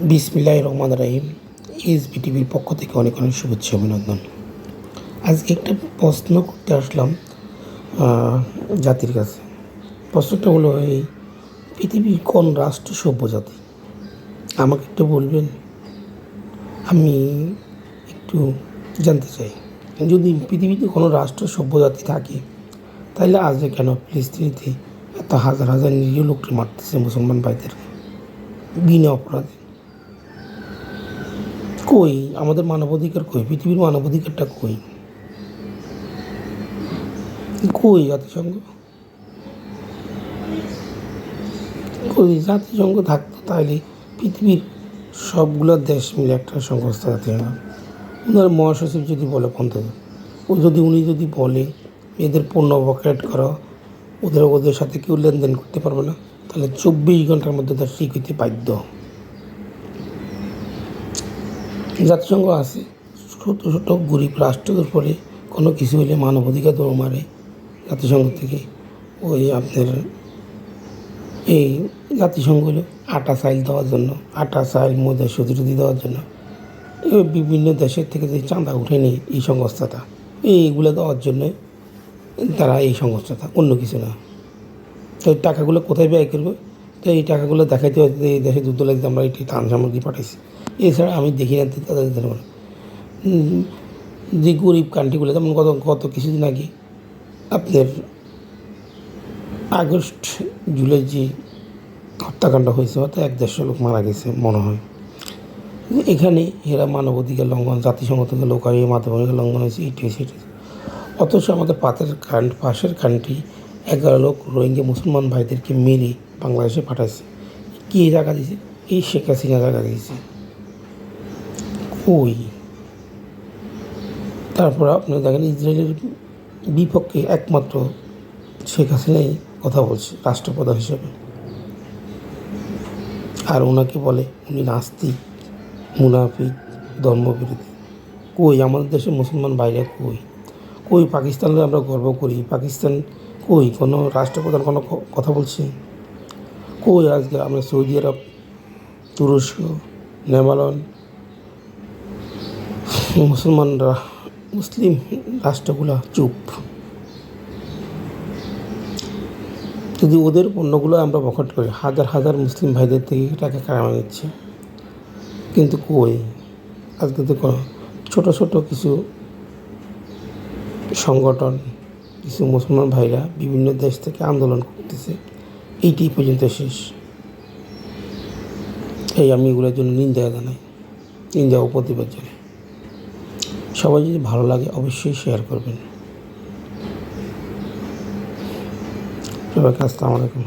বিসমিল্লাহ রহমান রাহিম। এস বিটিভির পক্ষ থেকে অনেক অনেক শুভেচ্ছা অভিনন্দন। আজকে একটা প্রশ্ন করতে আসলাম জাতির কাছে। প্রশ্নটা হলো এই পৃথিবীর কোন রাষ্ট্র সভ্য জাতি আমাকে একটু বলবেন, আমি একটু জানতে চাই। যদি পৃথিবীতে কোনো রাষ্ট্র সভ্য জাতি থাকে, তাহলে আজ কেন ফিলিস্তিনিতে এত হাজার হাজার নিরীহ লোককে মারতেছে মুসলমান ভাইদেরকে? বিনা অপরাধে। কই? আমাদের মানবাধিকার কই? পৃথিবীর মানবাধিকারটা কই? কই জাতিসংঘ? কই? জাতিসংঘ থাকতো তাহলে পৃথিবীর সবগুলো দেশ মিলে একটা সংস্থা হয় ওনার মহাসচিব যদি বলে পন্থা, ও যদি, উনি যদি বলে এদের পণ্য বকেট করা, ওদের ওদের সাথে কেউ লেনদেন করতে পারবে না, তাহলে চব্বিশ ঘণ্টার মধ্যে তার ঠিক হইতে বাধ্য। জাতিসংঘ আছে। ছোট ছোট গরিব রাষ্ট্রদের পরে কোনো কিছু হলে মানবাধিকার দৌড় মারে জাতিসংঘ থেকে। ওই আপনার এই জাতিসংঘ আটা চাইল দেওয়ার জন্য, আটা চাইল ময়দা সুদি দেওয়ার জন্য। বিভিন্ন দেশের থেকে যে চাঁদা উঠে নেই এই সংস্থাটা এইগুলো দেওয়ার জন্য তারা এই সংস্থাটা, অন্য কিছু না। তো টাকাগুলো কোথায় ব্যয় করবে? তো এই টাকাগুলো দেখাইতে এই দেশে লাগতে আমরা এটি ত্রাণ সামগ্রী পাঠাইছি। এছাড়া আমি দেখি না তাদের পারব যে গরিব কান্ট্রিগুলো যেমন গত গত কিছুদিন আগে আপনার আগস্ট, জুলাই যে হত্যাকাণ্ড হয়েছে, হয়তো এক দেড়শো লোক মারা গেছে মনে হয়। এখানে এরা মানবাধিকার লঙ্ঘন জাতিসংঘ থেকে লোক আর এই লঙ্ঘন হয়েছে এটি হয়েছে এটি অথচ আমাদের পাতের কান পাশের কান্ট্রি এগারো লোক রোহিঙ্গা মুসলমান ভাইদেরকে মেরে বাংলাদেশে পাঠাইছে। কে জায়গা দিয়েছে? এই শেখ হাসিনা জায়গা দিয়েছে। কই তারপর আপনি দেখেন ইসরায়েলের বিপক্ষে একমাত্র শেখ হাসিনাই কথা বলছে, রাষ্ট্রপ্রধান হিসেবে। আর ওনাকে বলে, উনি নাস্তিক, মুনাফিক, ধর্মবিরোধী। কই, আমাদের দেশে মুসলমান বাইরে কই? কই পাকিস্তানে আমরা গর্ব করি? পাকিস্তান কই? কোনো রাষ্ট্রপ্রধান কোনো কথা বলছে? কই আজকে আমরা সৌদি আরব, তুরস্ক, নেমালন মুসলমানরা, মুসলিম রাষ্ট্রগুলো চুপ। যদি ওদের পণ্যগুলো আমরা বকট করি, হাজার হাজার মুসলিম ভাইদের থেকে টাকা কামাই নিচ্ছে। কিন্তু কই? আজকে তো ছোটো ছোটো কিছু সংগঠন, কিছু মুসলমান ভাইরা বিভিন্ন দেশ থেকে আন্দোলন করতেছে, এইটি পর্যন্ত শেষ। এই আমি এগুলোর জন্য নিন্দা জানাই, নিন্দা ও প্রতিবাদ জানাই। সবাই যদি ভালো লাগে অবশ্যই শেয়ার করবেন। সবাইকে আসসালামু আলাইকুম।